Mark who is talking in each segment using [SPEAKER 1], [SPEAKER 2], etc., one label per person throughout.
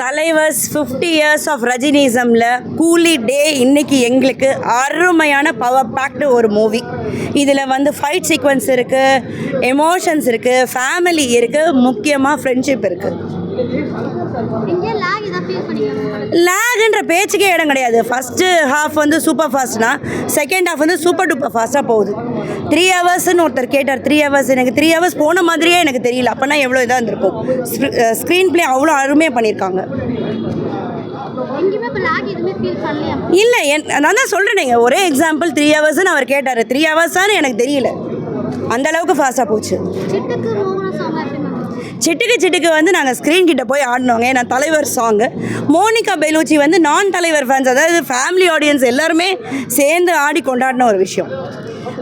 [SPEAKER 1] தலைவர்ஸ் fifty years of ரஜினிசமில் Coolie day இன்னைக்கு எங்களுக்கு அருமையான பவர் பேக்டு ஒரு மூவி இதில் வந்து ஃபைட் சீக்வன்ஸ் இருக்குது எமோஷன்ஸ் இருக்குது ஃபேமிலி இருக்குது முக்கியமாக ஃப்ரெண்ட்ஷிப் இருக்குது லேகுன்ற பேச்சுக்கே இடம் கிடையாது. ஃபஸ்ட்டு ஹாஃப் வந்து சூப்பர் ஃபாஸ்ட்னா செகண்ட் ஹாஃப் வந்து சூப்பர் டூப்பர் ஃபாஸ்ட்டாக போகுது. த்ரீ ஹவர்ஸ்னு ஒருத்தர் கேட்டார். த்ரீ ஹவர்ஸ் எனக்கு த்ரீ ஹவர்ஸ் போன மாதிரியே எனக்கு தெரியல. அப்போனா எவ்வளோ இதாக இருந்திருக்கும்? ஸ்க்ரீன் ப்ளே அவ்வளோ அருமையாக பண்ணியிருக்காங்க. இல்லை என் நான் தான் சொல்கிறேனேங்க ஒரே எக்ஸாம்பிள் த்ரீ ஹவர்ஸ்னு அவர் கேட்டார். த்ரீ ஹவர்ஸான்னு எனக்கு தெரியல. அந்த அளவுக்கு ஃபாஸ்ட்டாக போச்சு.
[SPEAKER 2] சிட்டுக்கு
[SPEAKER 1] சிட்டுக்கு வந்து நாங்கள் ஸ்க்ரீன் கிட்ட போய் ஆடினோங்க ஏன்னா தலைவர் சாங்கு மோனிகா பெலூச்சி வந்து நான் தலைவர் ஃபேன்ஸ் அதாவது ஃபேமிலி ஆடியன்ஸ் எல்லாருமே சேர்ந்து ஆடி கொண்டாடின ஒரு விஷயம்.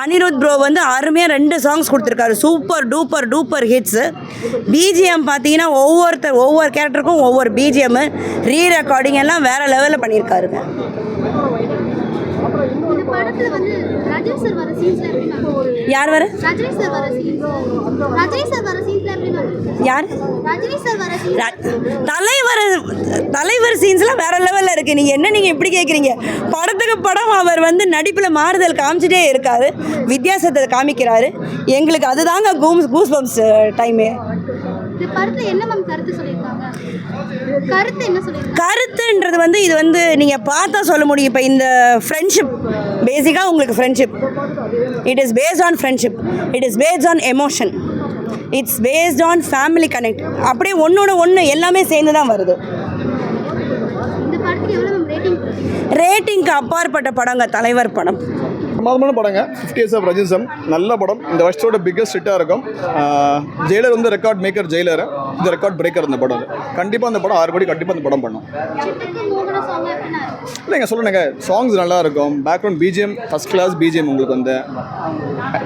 [SPEAKER 1] அனிருத் ப்ரோ வந்து அருமையாக ரெண்டு சாங்ஸ் கொடுத்துருக்காரு. Super duper duper hits BGM பார்த்தீங்கன்னா ஒவ்வொருத்தர் ஒவ்வொரு கேரக்டருக்கும் ஒவ்வொரு பிஜிஎம்மு ரீ ரெக்கார்டிங் எல்லாம் வேறு லெவலில் பண்ணியிருக்காருங்க யார் வர?
[SPEAKER 2] ரஜினி சார் வர சீன்ஸ் ரஜினி சார் வர மேம்
[SPEAKER 1] யார்? தலைவர் தலைவர் சீன்ஸ்லாம் வேற லெவலில் இருக்குது நீங்கள் என்ன நீங்கள் இப்படி கேட்குறீங்க படத்துக்கு படம் அவர் வந்து நடிப்பில் மாறுதல் காமிச்சிட்டே இருக்காரு. வித்தியாசத்தை காமிக்கிறாரு. எங்களுக்கு அதுதாங்க கூம்ஸ் கூஸ் பம்ப்ஸ் டைமே
[SPEAKER 2] கருத்து சொல்லியிருக்காங்க?
[SPEAKER 1] கருத்துன்றது வந்து இது வந்து நீங்கள் பார்த்தா சொல்ல முடியும். இப்போ இந்த ஃப்ரெண்ட்ஷிப் பேசிக்காக உங்களுக்கு friendship it is based on friendship it is based on emotion it's based on family connect அப்படியே ஒன்றோட ஒன்று எல்லாமே சேர்ந்து தான் வருது ரேட்டிங்க்கு அப்பாற்பட்ட படங்க தலைவர் படம்.
[SPEAKER 3] பிரமாதமான படங்க. ஃபிஃப்டி இயர்ஸ் ஆஃப் ரஜினிசம் நல்ல படம். இந்த வருஷத்தோட பிக்கஸ்ட் ஹிட்டாக இருக்கும். ஜெயிலர் வந்து ரெக்கார்ட் மேக்கர் ஜெயிலர் இந்த ரெக்கார்ட் பிரேக்கர் இந்த படம் கண்டிப்பாக அந்த படம் ஆறு படி கண்டிப்பாக அந்த படம் பண்ணும். இல்லைங்க சொல்லுங்க சாங்ஸ் நல்லா இருக்கும். Background BGM first class BGM உங்களுக்கு வந்து.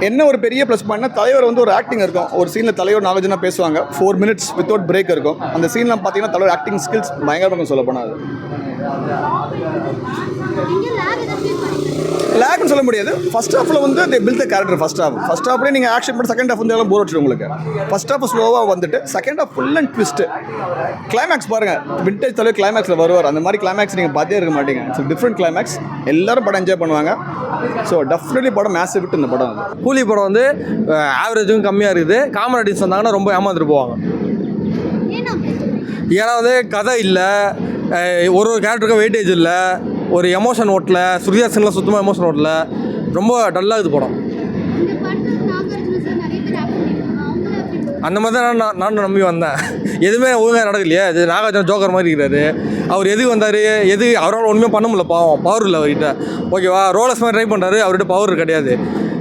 [SPEAKER 3] என்ன ஒரு பெரிய ப்ளஸ் பாயிண்ட்னா தலைவர் வந்து ஒரு ஆக்டிங் இருக்கும். ஒரு சீனில் தலைவர் நாகார்ஜுனா பேசுவாங்க. ஃபோர் மினிட்ஸ் வித்தவுட் பிரேக் இருக்கும். அந்த சீன்லாம் பார்த்தீங்கன்னா தலைவர் ஆக்டிங் ஸ்கில்ஸ் பயங்கரமாக இருக்கும் சொல்ல போனால் லேக்னு சொல்ல முடியாது. ஃபர்ஸ்ட் ஹாஃபில் வந்து they fill the character first half first ஹாஃப்லேயே நீங்கள் ஆக்ஷன் பண்ணி செகண்ட் ஹாஃப் வந்து எல்லாம் போர் வச்சிடும் உங்களுக்கு. ஃபர்ஸ்ட் ஹாஃப் ஸ்லோவாக வந்துட்டு second half full and twist climax பாருங்கள் விண்டேஜ் தலைவர் கிளைமேக்ஸில் வருவார். அந்த மாதிரி கிளைமேக்ஸ் நீங்கள் பார்த்தே இருக்க மாட்டீங்க. ஸோ டிஃப்ரெண்ட் கிளைமேக்ஸ் எல்லாரும் படம் என்ஜாய் பண்ணுவாங்க. ஸோ டெஃபினெட்லி படம் மேசிவ் விட்டு இந்த படம்
[SPEAKER 4] கூலி படம் வந்து ஆவரேஜும் கம்மியாக இருக்குது. காமன் ஆர்டிஸ்ட் வந்தாங்கன்னா ரொம்ப ஏமாந்துட்டு போவாங்க?
[SPEAKER 2] ஏன்னா
[SPEAKER 4] வந்து கதை இல்லை. ஒரு ஒரு கேரக்டருக்கும் வெயிட்டேஜ் இல்லை. ஒரு எமோஷன் ஓட்டல. சுருதியாசனில் சுத்தமாக எமோஷன் ஓட்டல. ரொம்ப டல்லாக இது படம். அந்த மாதிரி தான் நான் நானும் நம்பி வந்தேன். எதுவுமே ஒழுங்காக நடக்கலையே. இது நாகார்ஜுன ஜோக்கர் மாதிரி இருக்கிறாரு. அவர் எதுக்கு வந்தார்? எது அவரால் ஒன்றுமே பண்ண முடியல பாவம். பவர் இல்லை அவர்கிட்ட. ஓகேவா ரோலஸ் மாதிரி ட்ரை பண்ணுறாரு அவர்கிட்ட பவர் கிடையாது.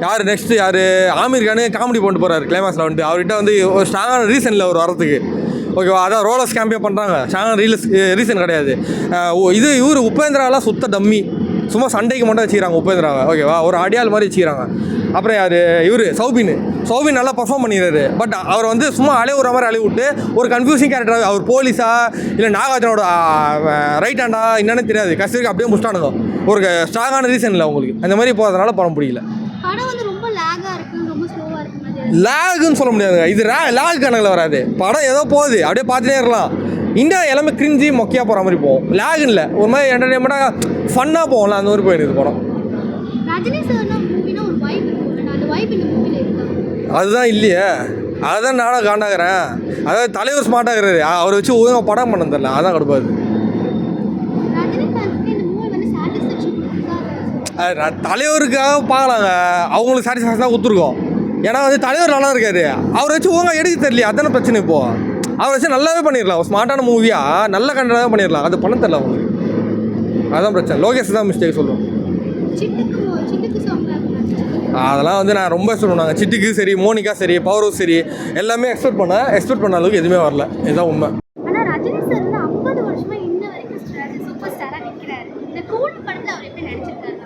[SPEAKER 4] யார் நெக்ஸ்ட்டு யார்? ஆமீர் கானு காமெடி பண்ணிட்டு போகிறாரு கிளைமாஸில் வந்துட்டு. அவர்கிட்ட வந்து ஒரு ஸ்ட்ராங்கான ரீசன் இல்லை அவர் வரத்துக்கு ஓகேவா? அதான் ரோலஸ் கேம்பே பண்ணுறாங்க ஸ்ட்ராங்கான ரீலஸ் ரீசன் கிடையாது. ஓ- இது இவர் உபேந்திராலாம் சுத்த டம்மி. சும்மா சண்டைக்கு மட்டும் வச்சுக்கிறாங்க உபேந்திராவை. ஓகேவா? ஒரு அடியாள் மாதிரி வச்சுக்கிறாங்க. அப்புறம் யார்? இவர் சௌபின். சௌபின் நல்லா பர்ஃபார்ம் பண்ணிடுறாரு பட் அவர் வந்து சும்மா அலைவுற மாதிரி அலைவு விட்டு ஒரு கன்ஃபியூசிங் கேரக்டர் அவர் போலீஸா இல்லை நாகார்ஜுனோட ரைட் ஹேண்டா என்னன்னு தெரியாது. கஸ்தூரிக்கு அப்படியே முஸ்டானுங்க ஒரு ஸ்ட்ராங்கான ரீசன் இல்லை உங்களுக்கு அந்த மாதிரி போகிறதுனால படம் பிடிக்கல
[SPEAKER 2] படம் வந்து ரொம்ப லேகா இருக்கு ரொம்ப ஸ்லோவா இருக்கு மாதிரி
[SPEAKER 4] லேகுன்னு சொல்ல முடியாதுங்க. இது ரே லேக் கணக்கில் வராது. படம் ஏதோ போகுது. அப்படியே பார்த்துட்டே இருக்கலாம். இந்தியா எல்லாமே கிரிஞ்சி மொக்கையாக போகிற மாதிரி போகும். லேக் இல்லை. ஒரு மாதிரி என்டர்டைன்மெண்ட்டாக ஃபன்னாக போகும்ல அந்த மாதிரி போயிடுது படம். அதுதான் இல்லையே. அதுதான் நானும் காண்டாகிறேன் அதாவது தலைவர் ஸ்மார்ட்டாகிறாரு அவரை வச்சு ஒழுங்காக படம் பண்ண தெரில அதான் கடுப்பாது தலைவருக்காக பார்க்கலாங்க. அவங்களுக்கு சாட்டிஸ்ஃபேக்ஷன் தான் கொடுத்துருக்கோம். ஏன்னா வந்து தலைவர் நல்லா இருக்காரு. அவரை வச்சு ஒழுங்காக எடுக்க தெரியல அதான பிரச்சனை இப்போ? அவரை வச்சு நல்லாவே பண்ணிடலாம். ஸ்மார்ட்டான மூவியாக நல்ல கண்டனாக பண்ணிடலாம். அது பண்ண தெரியல அவங்களுக்கு. அதான் பிரச்சனை. லோகேஷ் தான் மிஸ்டேக் சொல்லுவோம் அதெல்லாம் வந்து நான் ரொம்ப எக்ஸ்பெக்ட் பண்ணாங்க சிட்டிக்கு சரி மோனிகா சரி பவரும் சரி எல்லாமே எக்ஸ்பெக்ட் பண்ணேன் எக்ஸ்பெக்ட் பண்ண அளவுக்கு எதுவுமே வரல. இதுதான் உண்மை
[SPEAKER 2] ஆனா ரஜினி சார் வந்து ஐம்பது வருஷமா இன்ன வரைக்கும் சூப்பர் ஸ்டாரா நிக்கிறாரு இந்த கூலி படத்துல அவர் எப்படி நடிச்சிருக்காரு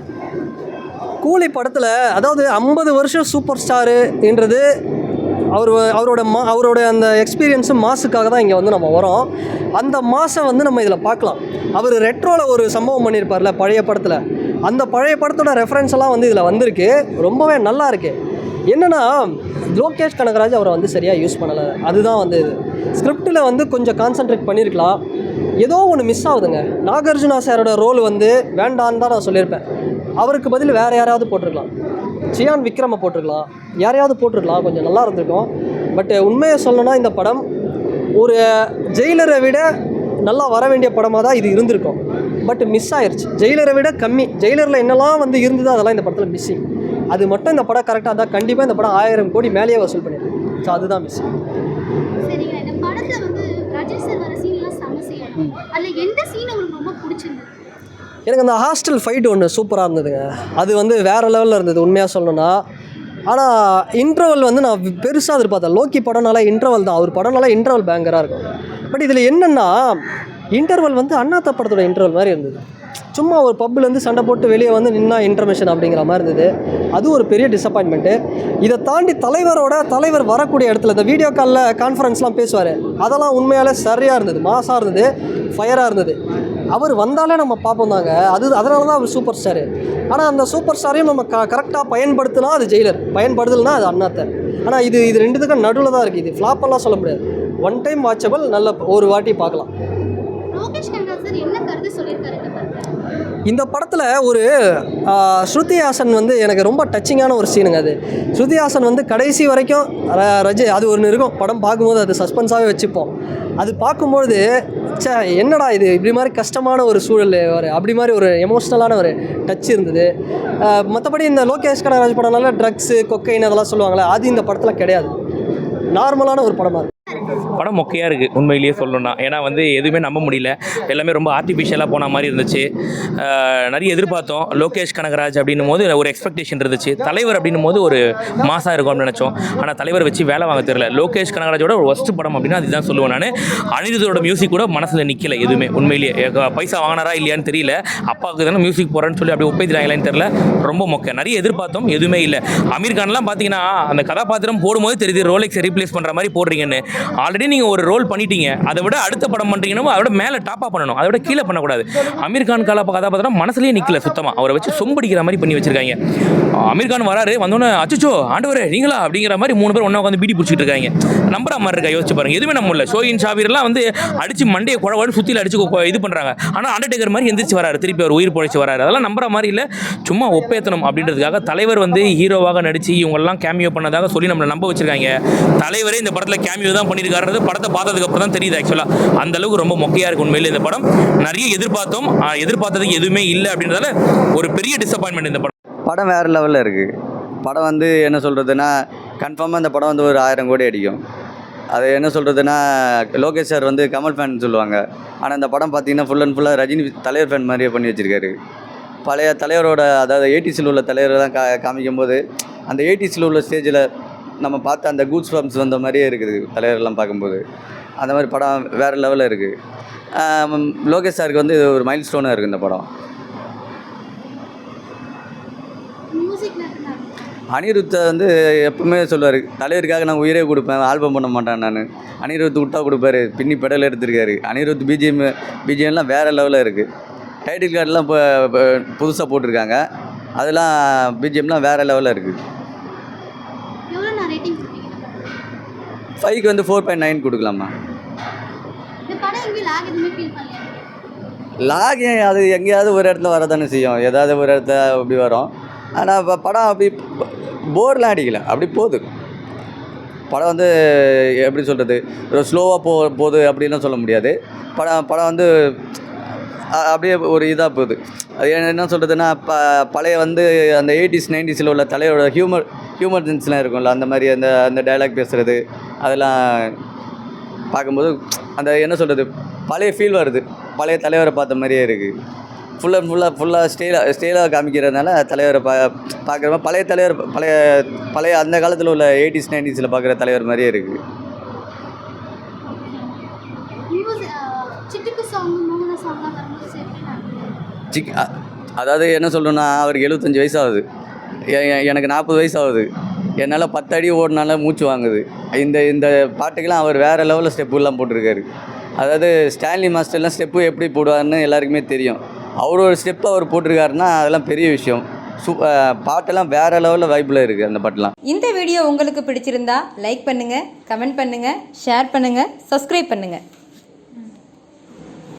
[SPEAKER 5] கூலி படத்தில் அதாவது ஐம்பது வருஷம் சூப்பர் ஸ்டாருன்றது அவர் அவரோட மா அவரோட அந்த எக்ஸ்பீரியன்ஸு மாசுக்காக தான் இங்கே வந்து நம்ம வரோம். அந்த மாஸை வந்து நம்ம இதில் பார்க்கலாம். அவர் ரெட்ரோவில் ஒரு சம்பவம் பண்ணியிருப்பார்ல பழைய படத்தில். அந்த பழைய படத்தோட ரெஃபரன்ஸ் எல்லாம் வந்து இதில் வந்திருக்கு. ரொம்பவே நல்லா இருக்கு. என்னென்னா லோகேஷ் கனகராஜ் அவரை வந்து சரியாக யூஸ் பண்ணலை. அதுதான் வந்து இது. ஸ்கிரிப்டில் வந்து கொஞ்சம் கான்சென்ட்ரேட் பண்ணியிருக்கலாம் ஏதோ ஒன்று மிஸ் ஆகுதுங்க. நாகார்ஜுனா சாரோட ரோல் வந்து வேண்டான்னு தான் நான் சொல்லியிருப்பேன். அவருக்கு பதில் வேறு யாராவது போட்டிருக்கலாம். சியான் விக்ரமை போட்டிருக்கலாம். யாரையாவது போட்டிருக்கலாம். கொஞ்சம் நல்லா இருந்திருக்கும். பட் உண்மையை சொல்லணும்னா இந்த படம் ஒரு ஜெயிலரை விட நல்லா வர வேண்டிய படமாக தான் இது இருந்திருக்கும். பட் மிஸ் ஆயிடுச்சு ஜெயிலரை விட கம்மி. ஜெயிலரில் என்னெல்லாம் வந்து இருந்ததோ அதெல்லாம் இந்த படத்தில் மிஸ்ஸிங் அது மட்டும் இந்த படம் கரெக்டாக இருந்தால் கண்டிப்பாக இந்த படம் ஆயிரம் கோடி மேலேயே வசூல் பண்ணிடுது ஸோ அதுதான் மிஸ்ஸிங்
[SPEAKER 2] சரிங்க இந்த வந்து சார் வர சீன்லாம் எந்த சீன் உங்களுக்கு ரொம்ப பிடிச்சிருந்தது?
[SPEAKER 5] எனக்கு அந்த ஹாஸ்டல் ஃபைட் ஒன்று சூப்பராக இருந்ததுங்க. அது வந்து வேறு லெவலில் இருந்தது உண்மையாக சொல்லணும்னா. ஆனால் இன்டர்வல் வந்து நான் பெருசாக எதிர்பார்த்தேன். லோக்கி படம்னால இன்டர்வல் தான். அவர் படம்னால இன்டர்வல் பேங்கராக இருக்கும். பட் இதில் என்னென்னா இன்டர்வல் வந்து அண்ணாத்த படத்தோட இன்டர்வல் மாதிரி இருந்தது. சும்மா ஒரு பப்லேருந்து சண்டை போட்டு வெளியே வந்து நின்னா இன்டர்மிஷன் அப்படிங்கிற மாதிரி இருந்தது. அது ஒரு பெரிய டிசப்பாயின்மெண்ட்டு இதை தாண்டி தலைவரோட தலைவர் வரக்கூடிய இடத்துல இந்த வீடியோ காலில் கான்ஃபரன்ஸ்லாம் பேசுவார். அதெல்லாம் உண்மையாலே சரியாக இருந்தது. மாசாக இருந்தது. ஃபயராக இருந்தது. அவர் வந்தாலே நம்ம பார்ப்போம் தாங்க. அது அதனால தான் அவர் சூப்பர் ஸ்டாரு. ஆனால் அந்த சூப்பர் ஸ்டாரையும் நம்ம க கரெக்டாக பயன்படுத்தினா அது ஜெயிலர். பயன்படுத்தலைனா அது அண்ணாத்த. ஆனால் இது இது ரெண்டுத்துக்கும் நடுவில் தான் இருக்குது இது ஃப்ளாப்பெல்லாம் சொல்ல முடியாது. ஒன் டைம் வாட்சபிள் நல்ல ஒரு வாட்டி பார்க்கலாம்.
[SPEAKER 2] இந்த படத்துல?
[SPEAKER 5] ஒரு ஸ்ருதி ஹாசன் வந்து எனக்கு ரொம்ப டச்சிங்கான ஒரு சீனுங்க அது. ஸ்ருதி ஹாசன் வந்து கடைசி வரைக்கும் ரஜி அது ஒன்று இருக்கும். படம் பார்க்கும்போது அது சஸ்பென்ஸாகவே வச்சுப்போம். அது பார்க்கும்பொழுது ச்சே என்னடா இது? இப்படி மாதிரி கஷ்டமான ஒரு சூழல் ஒரு அப்படி மாதிரி ஒரு எமோஷ்னலான ஒரு டச் இருந்தது. மற்றபடி இந்த லோகேஷ் கனகராஜ் படம்னால ட்ரக்ஸு கொக்கைன் அதெல்லாம் சொல்லுவாங்களே அது இந்த படத்தில் கிடையாது. நார்மலான ஒரு படமாக இருக்கும்
[SPEAKER 6] படம் மொக்கையாக இருக்குது உண்மையிலேயே சொல்லணும்னா. ஏன்னா வந்து எதுவுமே நம்ப முடியல. எல்லாமே ரொம்ப ஆர்டிஃபிஷியலாக போன மாதிரி இருந்துச்சு. நிறைய எதிர்பார்த்தோம். லோகேஷ் கனகராஜ் அப்படின்னும் போது ஒரு எக்ஸ்பெக்டேஷன் இருந்துச்சு. தலைவர் அப்படின்னும் போது ஒரு மாசாக இருக்கும் அப்படின்னு நினச்சோம். ஆனால் தலைவர் வச்சு வேலை வாங்க தெரியல. லோகேஷ் கனகராஜோட ஒரு ஒஸ்ட் படம் அப்படின்னா அதுதான் சொல்லுவேன் நான். அனிருதோட மியூசிக் கூட மனசில் நிற்கல எதுவுமே உண்மையிலேயே. பைசா வாங்கினாரா இல்லையான்னு தெரியல. அப்பாவுக்கு தானே மியூசிக் போகிறேன்னு சொல்லி அப்படி ஒப்பேத்துறாங்களான்னு தெரியல. ரொம்ப மொக்க. நிறைய எதிர்பார்த்தோம் எதுவுமே இல்லை. அமீர் கான்லாம் பார்த்தீங்கன்னா அந்த கதாபாத்திரம் போடும்போது தெரியுது ரோலெக்ஸ் ரீப்ளேஸ் பண்ணுற மாதிரி போடுறீங்கன்னு. ஆல்ரெடி நீங்கள் ஒரு ரோல் பண்ணிட்டீங்க. அதை விட அடுத்த படம் பண்ணுறீங்கன்னா அதை விட மேலே டாப்பாக பண்ணணும். அதை விட கீழே பண்ணக்கூடாது. அமீர் கான் காலா கதாபாத்திரம் மனசுலேயே நிற்கல சுத்தமாக அவரை வச்சு சொம்படிக்கிற மாதிரி பண்ணி வச்சிருக்காங்க. அமீர் கான் வராரு வந்தோன்னே அச்சுச்சோ ஆண்டவர் நீங்களா? அப்படிங்கிற மாதிரி மூணு பேர் ஒன்றா உட்காந்து பீடி பிடிச்சிட்டு இருக்காங்க. நம்புற மாதிரி இருக்கா? யோசிச்சு பாருங்க. எதுவுமே நம்ம இல்லை ஷோயின் ஷாவீர்லாம் வந்து அடிச்சு மண்டையை குழவாடு சுற்றியில் அடிச்சு இது பண்ணுறாங்க ஆனால் அண்டர்டேக்கர் மாதிரி எந்திரிச்சு வராரு. திருப்பி அவர் உயிர் பொழைச்சு வராரு. அதெல்லாம் நம்புற மாதிரி இல்லை. சும்மா ஒப்பேத்தணும் அப்படின்றதுக்காக தலைவர் வந்து ஹீரோவாக நடிச்சு இவங்கெல்லாம் கேமியோ பண்ணதாக சொல்லி நம்மளை நம்ப வச்சிருக்காங்க. தலைவரே இந்த படத்தில் கேமியோ தான் பண்ணியிருக்காருன்றது படத்தை பார்த்ததுக்கப்புறம் தான் தெரியுது ஆக்சுவலாக அந்த அளவுக்கு ரொம்ப மொக்கையாக இருக்கு உண்மையிலே இந்த படம். நிறைய எதிர்பார்த்தோம். எதிர்பார்த்ததுக்கு எதுவுமே இல்லை அப்படின்றதால ஒரு பெரிய டிசப்பாயின்மெண்ட் இந்த படம்.
[SPEAKER 7] படம் வேறு லெவலில் இருக்குது படம் வந்து என்ன சொல்கிறதுனா கன்ஃபார்மாக இந்த படம் வந்து ஒரு ஆயிரம் கோடி அடிக்கும். அது என்ன சொல்கிறதுனா லோகேஷ் சார் வந்து கமல் ஃபேன் சொல்லுவாங்க. ஆனால் இந்த படம் பார்த்தீங்கன்னா ஃபுல் அண்ட் ஃபுல்லாக ரஜினி தலைவர் ஃபேன் மாதிரியே பண்ணி வச்சுருக்காரு. பழைய தலைவரோட அதாவது எயிட்டிஸில் உள்ள தலைவரெல்லாம் கா காமிக்கும்போது அந்த எயிட்டிஸில் உள்ள ஸ்டேஜில் நம்ம பார்த்த அந்த கூட்ஸ் ஃபார்ம்ஸ் வந்த மாதிரியே இருக்குது தலைவரெல்லாம் பார்க்கும்போது. அந்த மாதிரி படம் வேறு லெவலில் இருக்குது லோகேஷ் சாருக்கு வந்து இது ஒரு மைல் ஸ்டோனாக இருக்குது இந்த படம். அனிருத்தை வந்து எப்பவுமே சொல்லுவார் தலைவருக்காக நான் உயிரே கொடுப்பேன் ஆல்பம் பண்ண மாட்டேன் நான். அனிருத் விட்டா கொடுப்பாரு பின்னி பெடல் எடுத்திருக்காரு. அனிருத் பிஜிஎம் பிஜிஎம்லாம் வேறு லெவலில் இருக்குது டைட்டில் கார்டெலாம் இப்போ புதுசாக போட்டிருக்காங்க. அதெல்லாம் பிஜிஎம்லாம் வேறு லெவலில் இருக்குது
[SPEAKER 2] எவ்வளோ நான் ரேட்டிங் கொடுப்பீங்க இந்த படத்துக்கு?
[SPEAKER 7] ஃபைவ்க்கு வந்து ஃபோர் பாயிண்ட் நைன் கொடுக்கலாமா?
[SPEAKER 2] லாக்
[SPEAKER 7] அது எங்கேயாவது ஒரு இடத்துல வரதானே செய்யும். ஏதாவது ஒரு இடத்துல அப்படி வரும். ஆனால் இப்போ படம் அப்படி போர்லாம் அடிக்கல. அப்படி போகுது. படம் வந்து எப்படி சொல்கிறது ஒரு ஸ்லோவாக போ போகுது அப்படின்லாம் சொல்ல முடியாது. படம் படம் வந்து அப்படியே ஒரு இதாக போகுது. அது என்ன- என்ன சொல்கிறதுனா ப பழைய வந்து அந்த எயிட்டிஸ் நைன்டிஸில் உள்ள தலையோட ஹியூமர் ஹியூமர் சென்ஸ்லாம் இருக்கும்ல அந்த மாதிரி அந்த அந்த டைலாக் பேசுகிறது அதெல்லாம் பார்க்கும்போது அந்த என்ன சொல்கிறது பழைய ஃபீல் வருது. பழைய தலைவரை பார்த்த மாதிரியே இருக்குது ஃபுல் அண்ட் ஃபுல்லாக ஃபுல்லாக ஸ்டேலாக ஸ்டேலாக காமிக்கிறதுனால தலைவரை பா பார்க்குற பழைய தலைவர் பழைய பழைய அந்த காலத்தில் உள்ள எயிட்டிஸ் நைன்டிஸில் பார்க்குற தலைவர் மாதிரியே இருக்குது சிக் அதாவது என்ன சொல்லணும்னா அவருக்கு எழுபத்தஞ்சி வயசு ஆகுது. எனக்கு நாற்பது வயசு ஆகுது. என்னால் பத்து அடி ஓடினால மூச்சு வாங்குது. இந்த இந்த பாட்டுக்கெல்லாம் அவர் வேறு லெவலில் ஸ்டெப்புலாம் போட்டிருக்காரு. அதாவது ஸ்டான்லி மாஸ்டர்லாம் ஸ்டெப்பு எப்படி போடுவார்னு எல்லாருக்குமே தெரியும். அவர் ஒரு ஸ்டெப் அவர் போட்டிருக்காருன்னா அதெல்லாம் பெரிய விஷயம். சூ பாட்டெல்லாம் வேறு லெவலில் வைப்பில் இருக்குது அந்த பாட்டெலாம்.
[SPEAKER 8] இந்த வீடியோ உங்களுக்கு பிடிச்சிருந்தா லைக் பண்ணுங்கள் கமெண்ட் பண்ணுங்கள் ஷேர் பண்ணுங்கள் சப்ஸ்கிரைப் பண்ணுங்கள்